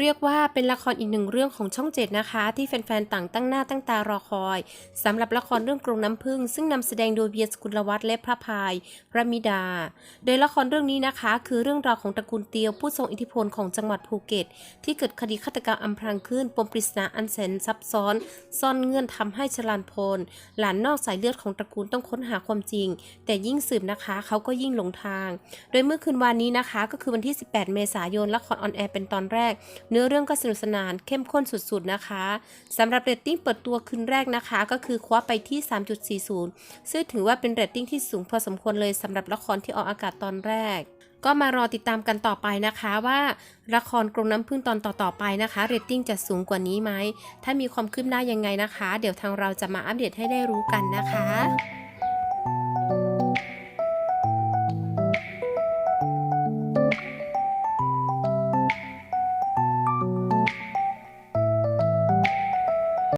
เรียกว่าเป็นละครอีกหนึ่งเรื่องของช่องเจ็ดนะคะ ที่แฟนๆต่างตั้งหน้าตั้งตารอคอยสำหรับละครเรื่องกรงน้ำผึ้งซึ่งนำแสดงโดยเบียร์สกุลวัฒน์และพระพายพระมิดา โดยละครเรื่องนี้นะคะ คือเรื่องราวของตระกูลเตียวผู้ทรงอิทธิพลของจังหวัดภูเก็ต ที่เกิดคดีฆาตกรรมอำพรางขึ้นปมปริศนาอันแสนซับซ้อน ซ่อนเงื่อนทำให้ชลานพล หลานนอกสายเลือดของตระกูลต้องค้นหาความจริง แต่ยิ่งสืบนะคะ เขาก็ยิ่งหลงทาง โดยเมื่อคืนวานนี้นะคะ ก็คือวันที่ 18 เมษายนละครออนแอร์เป็นตอนแรกเนื้อเรื่องก็สนุกสนานเข้มข้นสุดๆนะคะสำหรับเรตติ้งเปิดตัวคืนแรกนะคะ ก็คือคว้าไปที่ 3.40 ซึ่งถือว่าเป็นเรตติ้งที่สูงพอสมควรเลยสำหรับละครที่ออกอากาศตอนแรกก็มารอติดตามกันต่อไปนะคะว่าละครกรงน้ำพึ่งตอนต่อๆไปนะคะเรตติ้งจะสูงกว่านี้ไหม ถ้ามีความคืบหน้ายังไงนะคะ เดี๋ยวทางเราจะมาอัปเดตให้ได้รู้กันนะคะ